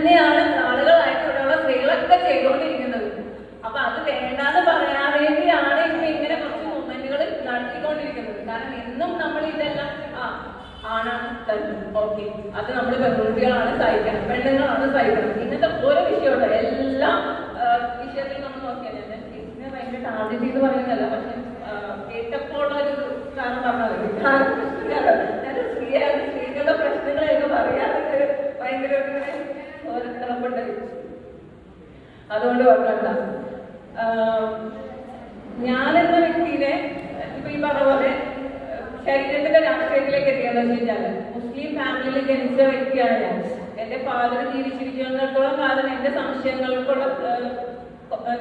തന്നെയാണ് ആളുകളായിട്ട് ഇവിടെയുള്ള സ്ത്രീകളൊക്കെ ചെയ്തുകൊണ്ടിരിക്കുന്നത്. അപ്പൊ അത് വേണ്ടാന്ന് പറയാൻ വേണ്ടിയാണ് ഇപ്പൊ ഇങ്ങനെ കുറച്ച് മൂവ്മെന്റുകൾ നടത്തിക്കൊണ്ടിരിക്കുന്നത്. കാരണം എന്നും നമ്മൾ ഇതെല്ലാം ആ ആണാണ് തന്നെ ഓക്കെ. അത് നമ്മൾ പെൺകുട്ടികളാണ് സഹിക്കണം പെണ്ണുങ്ങളാണ് സഹിക്കണം. ഇങ്ങനത്തെ ഓരോ വിഷയമുണ്ട്. എല്ലാ വിഷയത്തിൽ നമ്മൾ നോക്കിയാൽ ഇതിനെ ഭയങ്കര ടാർഗറ്റ് ചെയ്ത് പറയുന്നതല്ല. പക്ഷെ കേട്ടപ്പോൾ ഒരു കാരണം പറഞ്ഞത് കാരണം ഞാൻ സ്ത്രീയാണ് സ്ത്രീകളുടെ പ്രശ്നങ്ങളെയൊക്കെ പറയാനൊക്കെ ഭയങ്കര ഒരു തിളപ്പുണ്ട് അതുകൊണ്ട് വർക്കൗട്ട് ഞാൻ എന്ന വ്യക്തിനെ ഇപ്പൊ ഈ പറഞ്ഞ പോലെ ശരീരത്തിന്റെ രാഷ്ട്രീയത്തിലേക്ക് എത്തിയെന്ന് വെച്ച് മുസ്ലിം ഫാമിലിയിൽ ജനിച്ച വ്യക്തിയാണ് ഞാൻ. എന്റെ ഫാദർ ജീവിച്ചിരിക്കുന്നിടത്തോളം കാലം എന്റെ സംശയങ്ങൾക്കുള്ള എന്താ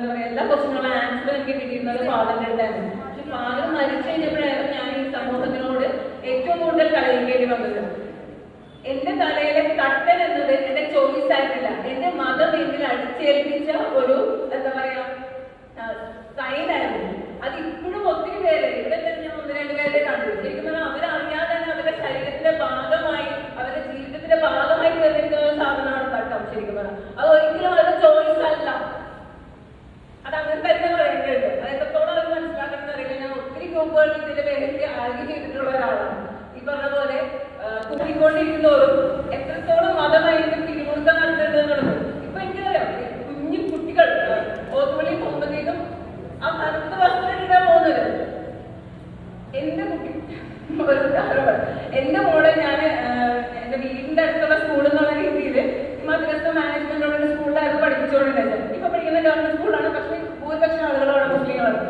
പറയാ എല്ലാ ക്വസ്റ്റ്യനുള്ള ആൻസർ എനിക്ക് കിട്ടിയിരുന്നത് ഫാദറിന്റെ അടുത്തായിരുന്നു പക്ഷെ ഫാദർ മരിച്ചു കഴിഞ്ഞപ്പോഴായിരുന്നു ഞാൻ ഈ സമൂഹത്തിനോട് ഏറ്റവും കൂടുതൽ കളിക്കേണ്ടി വന്നത് എന്റെ തലയിലെ കട്ടൻ എന്നത് എന്റെ ചോയ്സ് ആയിട്ടില്ല എന്റെ മതം എന്നിൽ അടിച്ചേൽപ്പിച്ച ഒരു എന്താ പറയാ സൈനായിരുന്നു അത് ഇപ്പോഴും ഒത്തിരി പേര് ഇവിടെ തന്നെ ഞാൻ ഒന്ന് രണ്ട് പേരെ കണ്ടു ശരിക്കും പറഞ്ഞാൽ അവരറിയാതെ തന്നെ അവരുടെ ശരീരത്തിന്റെ ഭാഗമായി അവരുടെ ജീവിതത്തിന്റെ ഭാഗമായി തീർന്നിരിക്കുന്ന ഒരു സാധനമാണ് തട്ടം ശരിക്കും പറഞ്ഞാൽ അത് ഒരിക്കലും അവരുടെ ചോയ്സ് അല്ല അത് അങ്ങനെ തന്നെ പറയേണ്ടത് അത് എത്രത്തോളം അവർ മനസ്സിലാക്കണം അറിയില്ല ഞാൻ ഒത്തിരി ഗ്രൂപ്പുകളിൽ ഇതിന്റെ പേരിൽ ആർഗ്യ ചെയ്തിട്ടുള്ള ഒരാളാണ് ഈ പറഞ്ഞ പോലെ കൂടിക്കൊണ്ടിരിക്കുന്നവരും എത്രത്തോളം മതമായിട്ട് പിരിമുറുക്കം നടത്തേണ്ടതെന്നുള്ളത് ഇപ്പൊ എനിക്കറിയാം കുഞ്ഞു കുട്ടികൾ ഓത്തുപള്ളി പോകുമ്പോഴത്തേക്കും ആ കറുത്ത വസ്ത്രം ഇടാൻ പോകുന്നത് എന്റെ കുട്ടി ഒരു ഉദാഹരണം എന്റെ മോളെ ഞാൻ എന്റെ വീടിന്റെ അടുത്തുള്ള സ്കൂൾ എന്നുള്ള രീതിയിൽ മദ്രസ മാനേജ്മെന്റ് ഉള്ള ഒരു സ്കൂളിലായിരുന്നു പഠിപ്പിച്ചുകൊണ്ടിരുന്നത് ഇപ്പൊ പഠിക്കുന്ന ഗവൺമെന്റ് സ്കൂളാണ് പക്ഷേ ഭൂരിപക്ഷം ആളുകളും അവിടെ മുസ്ലിങ്ങളാണ്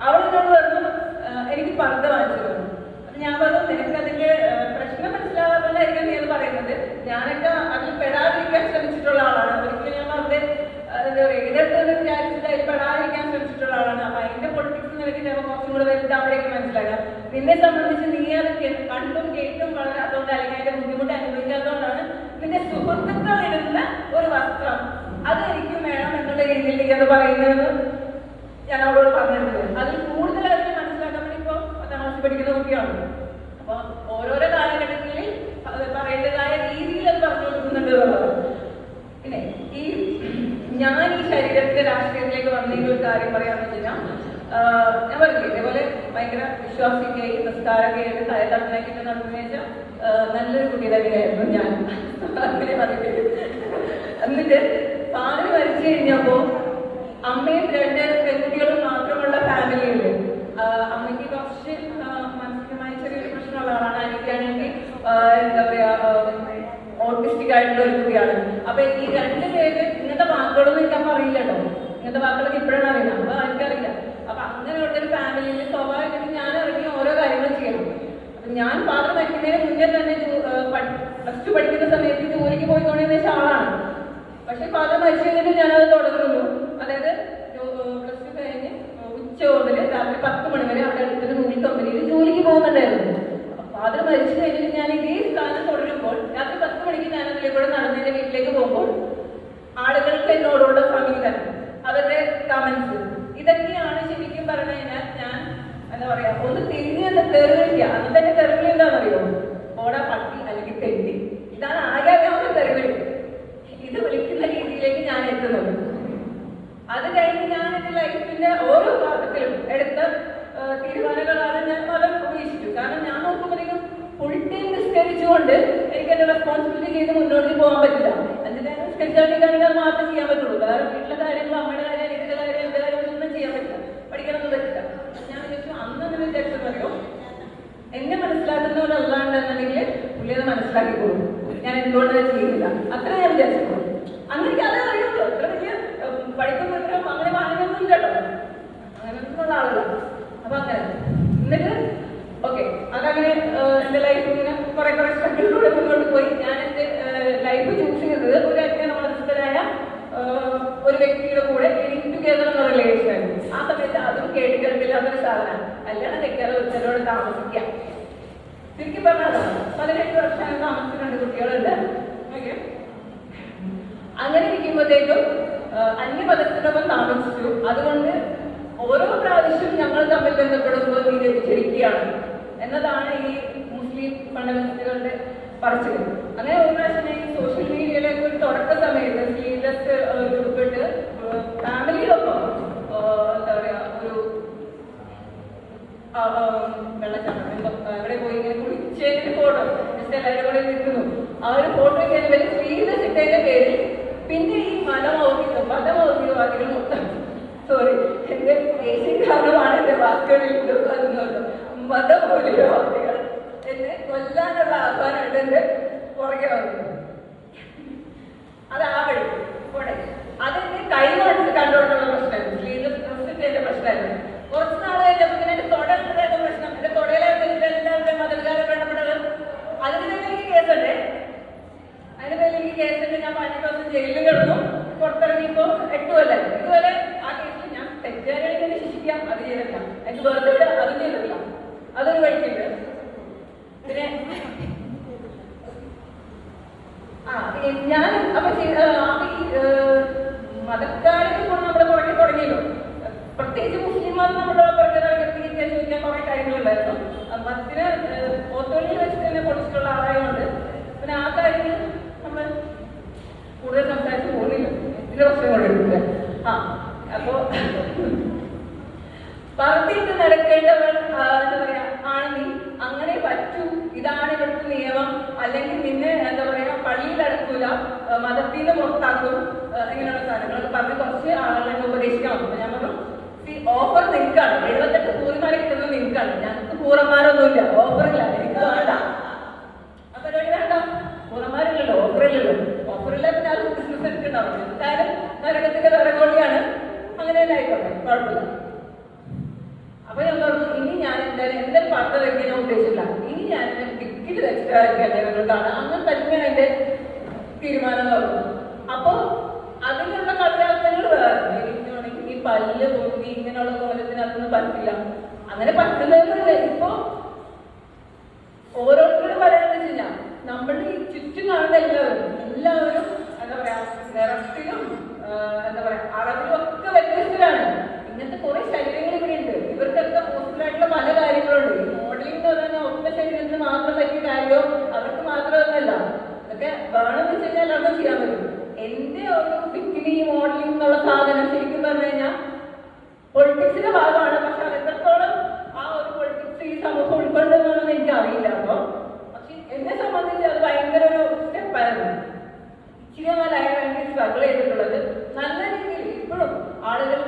അവൾ എന്നോട് പറഞ്ഞു ആ, എനിക്ക് പർദ്ദ വാങ്ങിച്ചു തന്നു അപ്പൊ ഞാൻ പറഞ്ഞു നിനക്ക് അതിന്റെ ആ, പ്രശ്നം മനസ്സിലാവാത്തതായിരിക്കും നീ അത് പറയുന്നത് ഞാനൊക്കെ അതിൽ പെടാതിരിക്കാൻ ശ്രമിച്ചിട്ടുള്ള ആളാണ് ഒരിക്കലും ഞാൻ അവരുടെ ആ, എന്താ പറയുക എതിർത്ത് വിചാരിച്ചിട്ട് അതിൽ പെടാതിരിക്കാൻ ശ്രമിച്ചിട്ടുള്ള ആളാണ് അപ്പൊ അതിന്റെ പൊളിറ്റിക്സ് നിനക്ക് ചിലപ്പോൾ കുറച്ചും കൂടെ വലുതാവുമ്പോഴേക്കും മനസ്സിലാക്കാം നിന്നെ സംബന്ധിച്ച് നീ അത് കേ- കണ്ടും വളരെ വളരാത്തതുകൊണ്ട് അല്ലെങ്കിൽ അതിന്റെ ബുദ്ധിമുട്ട് അനുഭവിക്കാത്തതുകൊണ്ടാണ് നിന്റെ സുഹൃത്തുക്കൾ ഇടുന്ന ഒരു വസ്ത്രം. അത് എനിക്കും വേണം എന്നുള്ള രീതിയിൽ അത് പറയുന്നത് ഞാൻ അവളോട് പറഞ്ഞിരുന്നത് അതിൽ കൂടുതൽ അതിനെ മനസ്സിലാക്കാൻ വേണ്ടി ഇപ്പൊ പത്താം ക്ലാസ്സിൽ പഠിക്കുന്ന കുട്ടിയാണ്. അപ്പൊ ഓരോരോ കാലഘട്ടങ്ങളിൽ പറയേണ്ടതായ രീതിയിൽ അത് പറഞ്ഞു കൊടുക്കുന്നുണ്ട് പിന്നെ ഈ ഞാൻ ഈ ശരീരത്തിന്റെ രാഷ്ട്രീയത്തിലേക്ക് വന്നതിന്റെ ഒരു കാര്യം പറയാന്ന് വെച്ച് കഴിഞ്ഞാൽ ഭയങ്കര വിശ്വാസിക്കുകയും തല തടഞ്ഞാക്കിട്ട് നടക്കുന്ന വെച്ചാൽ നല്ലൊരു കുട്ടി തന്നെയായിരുന്നു ഞാൻ. അങ്ങനെ പറഞ്ഞിട്ട് എന്നിട്ട് പാൽ മരിച്ചു കഴിഞ്ഞപ്പോ അമ്മയും രണ്ട് പെൺകുട്ടികളും മാത്രമുള്ള ഫാമിലിയുണ്ട് അമ്മയ്ക്ക് കുറച്ച് മാനസികമായ ചെറിയൊരു പ്രശ്നമുള്ള ആളാണ്. എനിക്കാണെങ്കിൽ എന്താ പറയാ ഓട്ടിസ്റ്റിക് ആയിട്ടുള്ള ഒരു കുട്ടിയാണ്. അപ്പൊ ഈ രണ്ട് പേര് ഇങ്ങനത്തെ വാക്കുകളൊന്നും എനിക്ക് അറിയില്ലല്ലോ ഇങ്ങനത്തെ വാക്കുകളൊക്കെ ഇപ്പോഴാണ് അറിയുന്നത്. അപ്പൊ എനിക്കറിയില്ല. അപ്പൊ അങ്ങനെയുള്ള ഒരു ഫാമിലിയിൽ സ്വാഭാവികമായിട്ടും ഞാൻ ഇറങ്ങി ഓരോ കാര്യങ്ങളും ചെയ്യണം. അപ്പൊ ഞാൻ പാത്രം വയ്ക്കുന്നതിന് മുന്നേ തന്നെ പ്ലസ് ടു പഠിക്കുന്ന സമയത്ത് ജോലിക്ക് പോയിക്കൊണ്ടിരുന്ന വെച്ച ആളാണ്. പക്ഷെ ഫാദർ മരിച്ചു കഴിഞ്ഞിട്ട് ഞാനത് തുടരുന്നു അതായത് പ്ലസ് ടു കഴിഞ്ഞ് ഉച്ച മുതൽ രാത്രി പത്ത് മണി വരെ അവിടെ അടുത്തൊരു മൂവി കമ്പനിയിൽ ജോലിക്ക് പോകുന്നുണ്ടായിരുന്നു. ഫാദർ മരിച്ചു കഴിഞ്ഞിട്ട് ഞാൻ ഇതേ സ്ഥാനം തുടരുമ്പോൾ രാത്രി പത്ത് മണിക്ക് ഞാൻ അതിലേ കൂടെ നടന്ന് എന്റെ വീട്ടിലേക്ക് പോകുമ്പോൾ ആളുകൾക്ക് എന്നോടുള്ള സമീപനം അവരുടെ കമന്റ്സ് ഇതൊക്കെയാണ് ശരിക്കും പറഞ്ഞു കഴിഞ്ഞാൽ ഞാൻ എന്താ പറയാ ഒന്ന് തിരിഞ്ഞ് തന്നെ തെറിവിളിക്കുക അന്ന് തന്നെ തെറിവിളി എന്താണെന്നറിയോ? ഓടാ പട്ടി അല്ലെങ്കിൽ തെണ്ടി. ഇതാണ് ആകെ അറിയാവുന്ന തെറിവിളി ഇത് വിളിക്കുന്ന രീതിയിലേക്ക് ഞാൻ എത്തുന്നത്. അത് കഴിഞ്ഞ് ഞാൻ എന്റെ ലൈഫിന്റെ ഓരോ ഭാഗത്തിലും എടുത്ത തീരുമാനങ്ങളാണ് ഞാൻ പല ഉപേക്ഷിച്ചു. കാരണം ഞാൻ നോക്കുമ്പോഴേക്കും ഫുൾ ടൈം നിസ്കരിച്ചുകൊണ്ട് എനിക്ക് എന്റെ റെസ്പോൺസിബിലിറ്റി ചെയ്ത് മുന്നോട്ട് പോകാൻ പറ്റില്ല. എന്നിട്ട് നിസ്കരിച്ചാൽ കാര്യങ്ങൾ മാത്രമേ ചെയ്യാൻ പറ്റുള്ളൂ. വേറെ വീട്ടിലെ കാര്യങ്ങൾ അമ്മയുടെ കാര്യം എനിന്റെ കാര്യം എന്റെ കാര്യം ഒന്നും ചെയ്യാൻ പറ്റില്ല പഠിക്കണമെന്ന് പറ്റില്ല ഞാൻ വിചാരിച്ചു അന്ന് എന്ന് വിചാരിച്ചെന്നറിയോ എന്നെ മനസ്സിലാക്കുന്നവരല്ലാണ്ടെന്നുണ്ടെങ്കിൽ പുള്ളി അത് മനസ്സിലാക്കിക്കോളും. ഞാൻ എന്തുകൊണ്ട് അത് ചെയ്യുന്നില്ല? അത്ര ഞാൻ വിചാരിച്ചോളൂ അങ്ങനെ അതേ അറിയുള്ളൂ. അത്ര വലിയ പഠിക്കുന്ന വിവരം അങ്ങനെ വാങ്ങുന്നൊന്നും ഇല്ലട്ടോ അങ്ങനെയൊന്നുള്ള ആളില്ല. അപ്പൊ അങ്ങനെ. എന്നിട്ട് ഓക്കെ അതങ്ങനെ എന്റെ ലൈഫ് ഇങ്ങനെ കുറെ കുറെ സ്ട്രഗിളിലൂടെ മുന്നോട്ട് പോയി. ഞാൻ എന്റെ ലൈഫ് ചൂസ് ചെയ്തത് ഒരു അജ്ഞാനമനസ്ഥരായ ഏഹ്, ഒരു വ്യക്തിയുടെ കൂടെ ലിങ്ക് ടുഗദർ എന്ന റിലേഷൻ ആ സമയത്ത് അതും കേട്ടുകേൾക്കില്ലാത്തൊരു സാധനമാണ്. കല്യാണം കഴിക്കാതെ ഒരുത്തരോട് താമസിക്കാം. ചുരുക്കി പറഞ്ഞാൽ പതിനെട്ട് വർഷം താമസിച്ച രണ്ട് കുട്ടികളുണ്ട്. അങ്ങനെ ഇരിക്കുമ്പോഴത്തേക്കും അന്യപദത്തിനൊപ്പം താമസിച്ചു അതുകൊണ്ട് ഓരോ പ്രാവശ്യം ഞങ്ങൾ തമ്മിൽ ബന്ധപ്പെടുമ്പോൾ നീ വ്യതിചരിക്കുകയാണ് എന്നതാണ് ഈ മുസ്ലിം ഫണ്ടമെന്റലുകളുടെ പറച്ചിൽ അങ്ങനെ ഒരു പ്രാവശ്യം സോഷ്യൽ മീഡിയയിലേക്ക് ഒരു തുടക്ക സമയത്ത് സ്ലീവ്ലെസ് ഉൾപ്പെട്ട് ഫാമിലിയിലൊപ്പം എന്താ പറയാ ഒരു ആ, ആ, വെള്ളച്ചാട്ടം എന്തോ ആ, അവിടെ പോയി ഇങ്ങനെ കുളിച്ചതിന്റെ ഫോട്ടോ എല്ലാവരും കൂടെ നിൽക്കുന്നു. ആ ഒരു ഫോട്ടോ ഇവർ സ്ലീവ്ലെസ് ഇട്ടതിന്റെ പേരിൽ പിന്നെ ഈ മതമൗലിക മതമൗലികവാദികൾ മൊത്തം സോറി എന്റെ ഏഷ്യൻ കാരണമാണ് എന്റെ വാക്കുകളിൽ മതമൗലികവാദികൾ. എന്നെ കൊല്ലാനുള്ള ആഹ്വാനമായിട്ട് എന്റെ പുറകെ വന്നു. അത് ആ വഴി. പോട്ടെ. അതെന്റെ കൈ കൊണ്ട് കണ്ടുകൊണ്ടുള്ള പ്രശ്നമായിരുന്നു. ഡ്രസ്സിന്റെ പ്രശ്നമായിരുന്നു. കുറച്ച് നാൾ കഴിഞ്ഞപ്പോൾ എന്റെ പ്രശ്നം എന്റെ തൊടയിലായിരുന്നു എല്ലാവരുടെയും മതവികാരം വേണ്ടപ്പെട്ടത് അതിന് പേരിൽ എനിക്ക് കേസുണ്ട് അതിന് പേരിൽ എനിക്ക് കേസുണ്ട് ഞാൻ പതിനെട്ട് ദിവസം ജയിലിൽ കിടന്നു പുറത്തിറങ്ങിയപ്പോ എട്ട് കൊല്ലം ഇതുവരെ ആ കേസിൽ ഞാൻ തെറ്റുകാരികളെ തന്നെ ശിക്ഷിക്കാം അത് ചെയ്തിട്ടില്ല എനിക്ക് വെറുതെ വിടുക അത് ചെയ്തിട്ടില്ല അതൊരു വഴിക്കുണ്ട്. പിന്നെ ആ, ഞാൻ അപ്പൊ ചെയ്- ആ, അപ്പൊ ഈ മതക്കാരെ കൊണ്ട് നമ്മുടെ പുറകെ തുടങ്ങിയല്ലോ. പ്രത്യേകിച്ച് മുസ്ലിംമാർ നമ്മുടെ പുറകെ തുടങ്ങി ചോദിക്കാൻ കുറെ കാര്യങ്ങളുണ്ടായിരുന്നു. മതത്തിന് ഓത്തോളിയിൽ വെച്ച് തന്നെ പൊളിച്ചിട്ടുള്ള ആളായതുകൊണ്ട് പിന്നെ ആ കാര്യങ്ങൾ നമ്മൾ കൂടുതൽ സംസാരിച്ച് പോകുന്നില്ല. ഇതിന്റെ പ്രശ്നം കൊണ്ടിട്ടില്ല ആ അപ്പോ നടക്കേണ്ടവർ എന്താ പറയാ ആണ് നീ അങ്ങനെ പറ്റൂ. ഇതാണ് ഇവിടുത്തെ നിയമം. അല്ലെങ്കിൽ നിന്നെ എന്താ പറയാ പള്ളിയിൽ അടക്കൂല മതത്തിൽ നിന്ന് പുറത്താക്കും. ഇങ്ങനെയുള്ള സാധനങ്ങൾ. പറഞ്ഞ് കുറച്ച് ആളുകളെ ഉപദേശിക്കണം. അപ്പൊ ഞാൻ പറഞ്ഞു ഓഫർ നിൽക്കാണ് എഴുപത്തെട്ട് പൂർമാരെ കിട്ടുന്നത് നിൽക്കാണ് ഞങ്ങൾക്ക് പൂർമാരൊന്നുമില്ല ഓഫറില്ല എനിക്ക് വേണ്ട ആ പരിപാടി വേണ്ട പൂർമാരില്ലല്ലോ ഓഫറില്ലല്ലോ ഓഫറില്ല പിന്നെ അത് ബിസിനസ് എടുക്കണ്ടാവും എന്തായാലും നരകത്തിന്റെ വിറകോളിയാണ് അങ്ങനെ തന്നെ ആയിക്കോട്ടെ കുഴപ്പമില്ല അപ്പൊ ഞാൻ പറഞ്ഞു ഇനി ഞാൻ എന്തായാലും എന്റെ പത്ത് വെക്കാൻ ഞാൻ ഉദ്ദേശിച്ചില്ല ഇനി ഞാൻ ടിക്കറ്റ് വെച്ചിട്ടാണ് അങ്ങനെ തന്നെയാണ് എന്റെ തീരുമാനം എന്ന് അപ്പൊ അതിനുള്ള കളിയാക്കലുകൾ വേറെ ഈ പല്ല് പൊങ്ങി ഇങ്ങനെയുള്ള കോലത്തിന് അതൊന്നും പറ്റില്ല. അങ്ങനെ പറ്റുന്നവരല്ല. ഇപ്പൊ ഓരോരുത്തരും പറയുന്നത് വെച്ച് നമ്മൾ നമ്മുടെ ഈ ചുറ്റും കാണുന്ന എല്ലാവരും എല്ലാവരും എന്താ പറയാ നിറത്തിലും എന്താ പറയാ അളവിലും ഒക്കെ വ്യത്യസ്തരാണ്. ഇങ്ങനത്തെ കുറെ ശരീരങ്ങൾ ഇവിടെ ഉണ്ട്. ഇവർക്കൊക്കെ പോസിബിൾ ആയിട്ടുള്ള പല കാര്യങ്ങളുണ്ട്. മോഡലിംഗ് എന്ന് പറഞ്ഞാൽ ഒറ്റ ശരീരത്തിന് മാത്രം പറ്റിയ മാത്രമൊന്നുമല്ല ഇതൊക്കെ വേണം വെച്ച് കഴിഞ്ഞാൽ എല്ലാവർക്കും ചെയ്യാൻ പറ്റും എന്റെ ഒരു ബിക്കിനി മോഡലിംഗ് എന്നുള്ള സാധനം ശരിക്കും പറഞ്ഞു കഴിഞ്ഞാൽ പൊളിറ്റിക്സിന്റെ ഭാഗമാണ്. പക്ഷെ അത് എത്രത്തോളം ആ ഒരു പൊളിറ്റിക്സ് ഈ സമൂഹം ഉൾക്കൊള്ളുന്നതെന്ന് എനിക്ക് അറിയില്ല അപ്പൊ പക്ഷെ എന്നെ സംബന്ധിച്ച് അത് ഭയങ്കര ഒരു സ്റ്റെപ്പായിരുന്നു ഇച്ചിരി നാളായി ഭയങ്കര സ്ട്രഗിൾ ചെയ്തിട്ടുള്ളത് നല്ല രീതിയിൽ ഇപ്പോഴും ആളുകൾ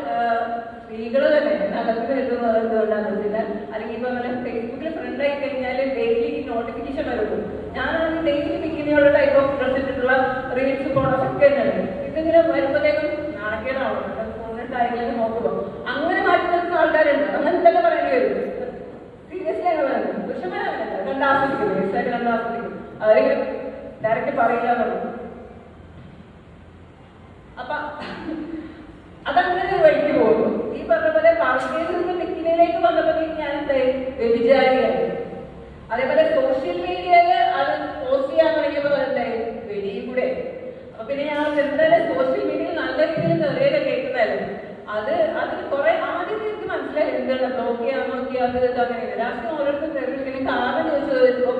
സ്ത്രീകൾ തന്നെ നഗരത്തിൽ എത്തുന്നത് എന്തുകൊണ്ടാണെന്ന് വെച്ചാൽ അല്ലെങ്കിൽ ഇപ്പൊ അങ്ങനെ ഫേസ്ബുക്കിൽ ഫ്രണ്ട് ആയി കഴിഞ്ഞാൽ ഡെയിലി നോട്ടിഫിക്കേഷൻ വരുള്ളൂ. ഞാനാണെങ്കിൽ ഡെയിലി ബിക്കിനിയുള്ള ടൈപ്പ് ഓഫ് ഡ്രസ് ഇട്ടിട്ടുള്ള റീൽസ് ഫോട്ടോസ് ഒക്കെ ഉണ്ട് ഇതിങ്ങനെ വരുമ്പോഴത്തേക്കും നാണക്കേടാവണം നോക്കുമ്പോൾ അങ്ങനെ മാറ്റി നിർത്തുന്ന ആൾക്കാരുണ്ട്. അങ്ങനെ തന്നെ പറയേണ്ടി വരും. സീരിയസ്ലി അങ്ങനെ പറയുന്നത്. കണ്ട് ആസ്വദിക്കും. അവരെങ്കിലും ഡയറക്റ്റ് പറയില്ല എന്നുള്ളത്. അപ്പൊ അതങ്ങനെ വഴിക്ക് പോകുന്നു. ഈ പറഞ്ഞ പോലെ നിന്ന് മിക്കിനിലേക്ക് വന്നപ്പോഴത്തേക്ക് ഞാൻ എന്തായി വ്യഭിചാരിയായി. അതേപോലെ സോഷ്യൽ മീഡിയയിൽ അത് പോസ്റ്റ് ചെയ്യാൻ തുടങ്ങിയപ്പോൾ എന്തായി വെടിയും കൂടെ അപ്പൊ പിന്നെ ഞാൻ എന്തായാലും സോഷ്യൽ മീഡിയയിൽ നല്ല രീതിയിൽ നിറയെ കേൾക്കുന്നതല്ലേ അത് അത് കുറെ ആദ്യം എനിക്ക് മനസ്സിലായി എന്താണ് ബ്ലോക്ക് ചെയ്യാൻ നോക്കി അത് അങ്ങനെ ലാസ്റ്റ് ഓരോരുത്തർ തെരഞ്ഞെടുക്കുന്ന കാരണം ചോദിച്ചു ചോദിച്ചപ്പോൾ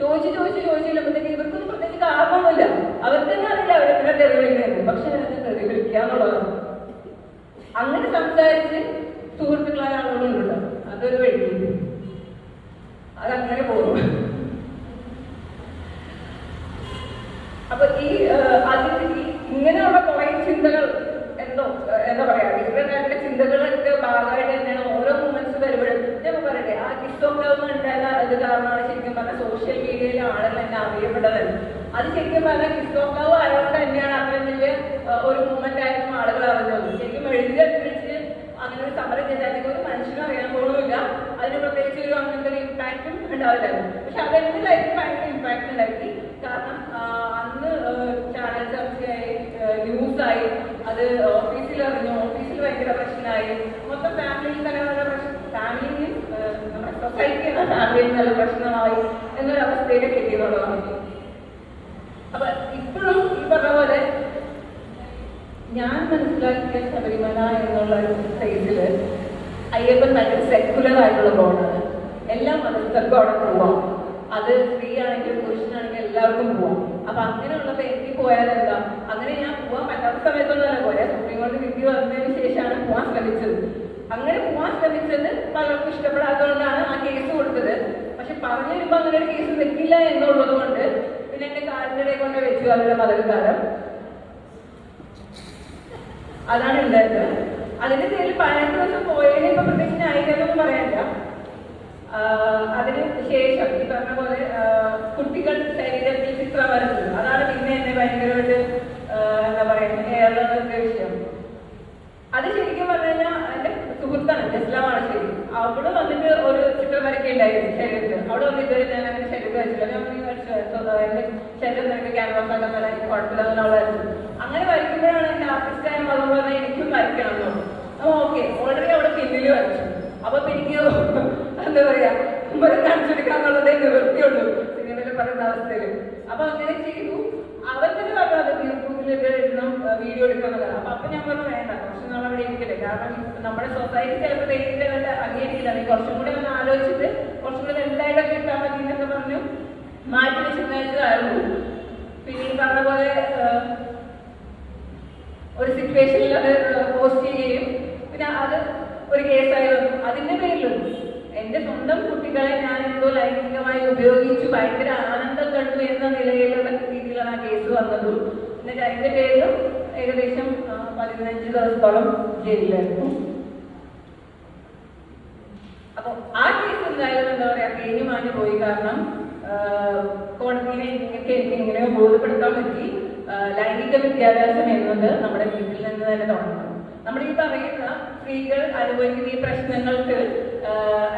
ചോദിച്ച് ചോദിച്ച് ചോദിച്ച് ചെല്ലുമ്പോഴത്തേക്ക് ഇവർക്കൊന്നും പ്രത്യേകിച്ച് കാരണമൊന്നുമില്ല അവർക്ക് തന്നെ അറിയില്ല അവരെന്തിനാ തെറി വിളിക്കുന്നത് പക്ഷെ ഞാൻ തെറി വിളിക്കാന്നുള്ളതാണ് അങ്ങനെ സംസാരിച്ച് സുഹൃത്തുക്കളായ ആളുകളുണ്ട്. അതൊരു വഴി അതങ്ങനെ പോകും അപ്പൊ ഈ അതിന് ഇങ്ങനെയുള്ള കുറെ ചിന്തകൾ എന്തോ ഏഹ്, എന്താ പറയാ ഡിഫറെന്റ് ആയിട്ടുള്ള ചിന്തകളൊക്കെ ഭാഗമായിട്ട് തന്നെയാണ് ഓരോ മൂമെന്റ്സ് വരുമ്പോഴും ഞാൻ പറയട്ടെ ആ കിസ്സൊക്കെ ഉണ്ടായ ഇത് കാരണമാണ് ശരിക്കും പറഞ്ഞാൽ സോഷ്യൽ മീഡിയയിലെ ആളുകൾ എന്നെ അറിയപ്പെട്ടത്. അത് ശരിക്കും പറഞ്ഞാൽ കിസ്സോക്കാവ് ആയതുകൊണ്ട് തന്നെയാണ് അത്രയും വലിയ ഒരു മൂമെന്റ് ആയിരുന്നു ആളുകൾ അറിഞ്ഞത്. ശരിക്കും എഴുതി പിടിച്ച് അങ്ങനെ ഒരു സമരം ചെയ്താൽ ഒരു മനുഷ്യനും അറിയാൻ പോകുന്നില്ല അതിന് പ്രത്യേകിച്ച് ഒരു അങ്ങനത്തെ ഒരു ഇമ്പാക്റ്റും ഉണ്ടാവില്ലായിരുന്നു പക്ഷെ അതെന്റെ ലൈഫിൽ ഭയങ്കര ഇമ്പാക്ട് ഉണ്ടാക്കി? കാരണം അന്ന് ചാനൽ ചർച്ചയായി ന്യൂസായി അത് ഓഫീസിൽ പ്രശ്നമായി മൊത്തം ഫാമിലിയിൽ തന്നെ നല്ല പ്രശ്നം ഫാമിലിയിൽ നമ്മുടെ സൊസൈറ്റി എന്ന ഫാമിലിയിൽ നല്ല പ്രശ്നമായി എന്നൊരു അവസ്ഥയിലേക്ക് എത്തിയെന്നുള്ളതാണ്. അപ്പൊ ഇപ്പോഴും ഈ പറഞ്ഞ പോലെ ഞാൻ മനസ്സിലാക്കിയ ശബരിമല എന്നുള്ള ഒരു സ്പേസിൽ അയ്യപ്പൻ ഭയങ്കര സെക്കുലർ ആയിട്ടുള്ള ഗോഡാണ് എല്ലാ മതസ്ഥർക്കും അവിടെ പോവാം അത് സ്ത്രീ ആണെങ്കിലും പുരുഷനാണെങ്കിലും എല്ലാവർക്കും പോവാം. അപ്പൊ അങ്ങനെയുള്ളപ്പോ എനിക്ക് എന്താ? അങ്ങനെ ഞാൻ പോവാൻ പറ്റാത്ത സമയത്തൊന്നുമല്ല പോയാൽ സുപ്രീം കോടതി വിധി വന്നതിന് ശേഷമാണ് പോവാൻ ശ്രമിച്ചത്. അങ്ങനെ പോവാൻ ശ്രമിച്ചത് പലർക്കും ഇഷ്ടപ്പെടാത്തതുകൊണ്ടാണ് ആ കേസ് കൊടുത്തത്. പക്ഷെ പറഞ്ഞു വരുമ്പോ അങ്ങനെ ഒരു കേസ് വെക്കില്ല എന്നുള്ളത് കൊണ്ട് പിന്നെ എന്റെ കാലിന്റെ കൊണ്ട് വെച്ചു അവരുടെ പദവിക്കാരം അതാണ് ഉണ്ടായത് അതിന്റെ പേരിൽ പതിനെട്ട് ദിവസം പോയതിന് ഇപ്പൊ പ്രത്യേകിച്ച് ന്യായീകരണം പറയാനില്ല. അതിന് ശേഷം ഈ പറഞ്ഞ പോലെ കുട്ടികൾ ശരീരത്തിൽ ചിത്രം വരച്ചു അതാണ് പിന്നെ എന്നെ ഭയങ്കരമായിട്ട് ആഹ് എന്താ പറയുക വിഷയം. അത് ശരിക്കും പറഞ്ഞു കഴിഞ്ഞാൽ എന്റെ സുഹൃത്താണ് ജസ്ലാമാണ് ശരി. അവൾ വന്നിട്ട് ഒരു ചിത്രം വരയ്ക്കുണ്ടായിരുന്നു ശരീരത്തിൽ അവൾ വന്നിട്ട് ഞാൻ അങ്ങനെ ശരീരം വെച്ചില്ല ഞാൻ പറഞ്ഞു, "ശ- സ്വ- എന്റെ ശരീരം നിനക്ക് ക്യാൻവാസ് തരാം എനിക്ക് കുഴപ്പമില്ല എന്ന് അവൾ വരച്ചു അങ്ങനെ വരയ്ക്കുമ്പോഴാണ് എന്റെ ആർട്ടിസ്റ്റ് ആയ മതം പറഞ്ഞാൽ എനിക്കും വരയ്ക്കണം എന്നുള്ളത് അപ്പൊ ഓക്കെ ഓൾറെഡി അവിടെ പിന്നിൽ വരച്ചു. അപ്പൊ എനിക്ക് എന്താ പറയാ? ഇവരെ കാണിച്ചെടുക്കാന്നുള്ളതേ നിവൃത്തിയുള്ളൂ സിനിമയിൽ പറയുന്ന അവസ്ഥയിൽ. അപ്പൊ അങ്ങനെ ചെയ്തു. അവൻ തന്നെ പറഞ്ഞു അത് യൂട്യൂബിലൊക്കെ ഇടണം വീഡിയോ എടുക്കണമെന്നല്ല അപ്പൊ അപ്പൊ ഞാൻ പറഞ്ഞു വേണ്ട കുറച്ച് നാൾ അവിടെ ഇരിക്കട്ടെ. കാരണം നമ്മുടെ സൊസൈറ്റി ചിലപ്പോൾ ദൈവത്തെ വല്ല അംഗീകരിക്കില്ല നീ കുറച്ചും കൂടി ഒന്ന് ആലോചിച്ചിട്ട് കുറച്ചും കൂടി എന്തായാലും ഇട്ടാൽ മതി എന്നൊക്കെ പറഞ്ഞു മാറ്റി വെച്ചിട്ടുണ്ടായിരുന്നു പിന്നെ ഈ പറഞ്ഞ പോലെ ഒരു സിറ്റുവേഷനിൽ അത് പോസ്റ്റ് ചെയ്യുകയും. പിന്നെ അത് ഒരു കേസായി വന്നു. അതിന്റെ പേരിലും എന്റെ സ്വന്തം കുട്ടികളെ ഞാൻ എന്തോ ലൈംഗികമായി ഉപയോഗിച്ചു ഭയങ്കര ആനന്ദം കണ്ടു എന്ന നിലയിലുള്ള രീതിയിലാണ് ആ കേസ് വന്നത്. എന്നിട്ട് അതിന്റെ പേരിലും ഏകദേശം പതിനഞ്ച് ദിവസത്തോളം ജയിലിലായിരുന്നു. അപ്പൊ ആ കേസ് എന്തായാലും എന്താ പറയാ തേഞ്ഞു മാഞ്ഞു പോയി. കാരണം കോടതിയിലെ നിങ്ങൾക്ക് എനിക്ക് എങ്ങനെയോ ബോധ്യപ്പെടുത്താൻ പറ്റി ലൈംഗിക വിദ്യാഭ്യാസം എന്നത് നമ്മുടെ വീട്ടിൽ നിന്ന് തന്നെ തുടങ്ങും. നമ്മൾ ഈ പറയുന്ന സ്ത്രീകൾ അനുഭവിക്കുന്ന ഈ പ്രശ്നങ്ങൾക്ക്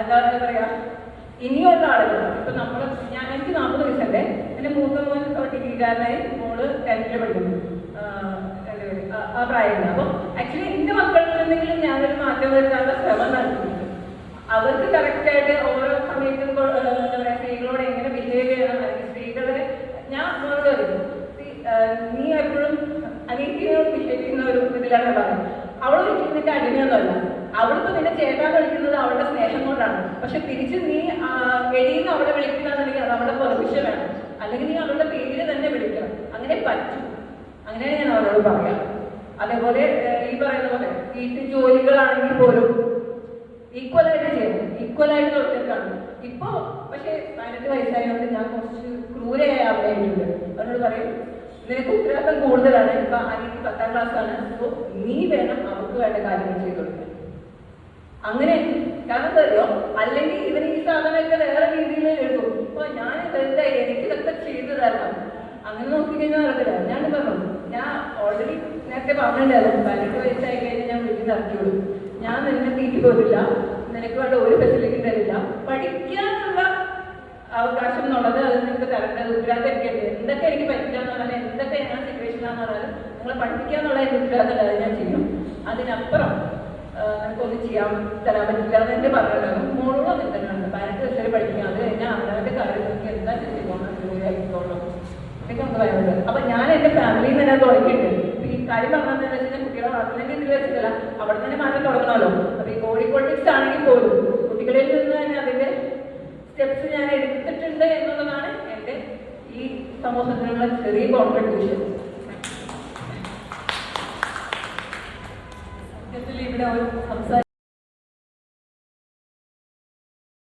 എന്താ പറയാ? ഇനിയുള്ള ആളുകൾ. ഇപ്പൊ നമ്മൾ ഞാൻ എനിക്ക് നാൽപ്പത് വയസ്സല്ലേ? എന്റെ മൂത്ത മോൻ ഡിഗ്രിക്കാരനായി മോൾ ടെൻത്തിൽ പഠിക്കുന്നു. ആ, പ്രായത്തിൽ അപ്പൊ ആക്ച്വലി എന്റെ മക്കളിൽ നിന്നെങ്കിലും ഞാനൊരു മാറ്റം വരുത്താനുള്ള ശ്രമം നടത്തിയിട്ടുണ്ട്. അവർക്ക് കറക്റ്റായിട്ട് ഓരോ സമയത്തും കൊ- ഏഹ് എന്താ പറയാ സ്ത്രീകളോട് എങ്ങനെ ബിഹേവ് ചെയ്യണം അല്ലെങ്കിൽ സ്ത്രീകളെ ഞാൻ അവരോട് പറയും "See, ഏഹ് നീ എപ്പോഴും അനീതിയോട് ബിഹേവ് ചെയ്യുന്ന ഒരു ഇതിലാണ് പറയുന്നത് അവൾ ഒരിക്കലും നിന്റെ അടിമയൊന്നുമല്ല അവളിപ്പോ നിന്നെ ചേട്ടാൻ വിളിക്കുന്നത് അവളുടെ സ്നേഹം കൊണ്ടാണ് പക്ഷെ തിരിച്ച് നീ ആ, എടീന്ന് അവളെ വിളിക്കുകയാണെന്നുണ്ടെങ്കിൽ അത് അവളുടെ പെർമിഷൻ വേണം അല്ലെങ്കിൽ നീ അവളുടെ പേര് തന്നെ വിളിക്കണം അങ്ങനെ പറ്റും അങ്ങനെയാണ് ഞാൻ അവരോട് പറയാം അതേപോലെ ഏഹ് ഈ പറയുന്ന പോലെ വീട്ടു ജോലികളാണെങ്കിൽ പോലും ഈക്വൽ ആയിട്ട് ചെയ്യണം ഈക്വൽ ആയിട്ട് കൊടുത്തേക്കാണ് ഇപ്പൊ പക്ഷെ പതിനെട്ട് വയസ്സായതുകൊണ്ട് ഞാൻ കുറച്ച് ക്രൂരയായ അമ്മയായിട്ടുണ്ട് അവരോട് പറയും നിനക്ക് ഉത്തരവാദിത്തം കൂടുതലാണ്. ഇപ്പൊ അനിക്ക് പത്താം ക്ലാസ് ആണ് അപ്പൊ നീ വേണം അവർക്ക് വേണ്ട കാര്യങ്ങൾ ചെയ്തു കൊടുക്കാൻ. അങ്ങനെ കാരണം അറിയോ അല്ലെങ്കിൽ ഇവൻ ഈ സാധനമൊക്കെ വേറെ രീതിയിൽ എഴുതും. ഇപ്പൊ ഞാൻ എന്താ എനിക്ക് ഇതൊക്കെ ചെയ്തു തരണം. അങ്ങനെ നോക്കിക്കഴിഞ്ഞാൽ നടക്കില്ല. ഞാൻ പറഞ്ഞു ഞാൻ ഓൾറെഡി നേരത്തെ പറഞ്ഞിട്ടുണ്ടായിരുന്നു. പതിനെട്ട് വയസ്സായി കഴിഞ്ഞാൽ ഞാൻ വീട്ടിൽ വിടും ഞാൻ നിന്നെ തീറ്റി പോരില്ല നിനക്ക് വേണ്ട ഒരു ഫെസിലിറ്റി തരില്ല. പഠിക്കാനുള്ള അവകാശം എന്നുള്ളത് അത് നിങ്ങൾക്ക് തരേണ്ടത് ഉത്തരവാദിത്തം എന്തൊക്കെ എനിക്ക് പറ്റില്ല എന്ന് പറഞ്ഞാൽ എന്തൊക്കെ ഞാൻ സിറ്റുവേഷനാന്ന് പറഞ്ഞാലും നിങ്ങളെ പഠിപ്പിക്കാന്നുള്ള എന്റെ ഉത്തരവാദിത്തം അത് ഞാൻ ചെയ്യും. അതിനപ്പുറം നിനക്കൊന്നും ചെയ്യാൻ തരാൻ പറ്റില്ല എന്ന് എന്റെ പറഞ്ഞിട്ടുണ്ടാകും മോളോട് അങ്ങനെ തന്നെയാണ് പതിനെട്ട് പഠിക്കാം അത് കഴിഞ്ഞാൽ അവരുടെ കാര്യം നോക്കി എന്താ ചെയ്തോളാം അപ്പൊ ഞാൻ എന്റെ ഫാമിലിയിൽ തന്നെ തുടങ്ങിയിട്ടുണ്ട്. ഈ കാര്യം വെച്ചാൽ കുട്ടികളെ വളർത്തുന്നതിന്റെ ഇതിൽ വെച്ചിട്ടില്ല അവിടെ തന്നെ മാറ്റം തുടങ്ങണമല്ലോ. ബോഡി പൊളിറ്റിക്സ് ആണെങ്കിൽ പോലും കുട്ടികളിൽ നിന്ന് തന്നെ അതിന്റെ സ്റ്റെപ്സ് ഞാൻ എടുത്തിട്ടുണ്ട് എന്നുള്ളതാണ് എന്റെ ഈ സമൂഹത്തിനുള്ള ചെറിയ കോൺട്രിബ്യൂഷൻ സത്യത്തിൽ ഇവിടെ ഒരു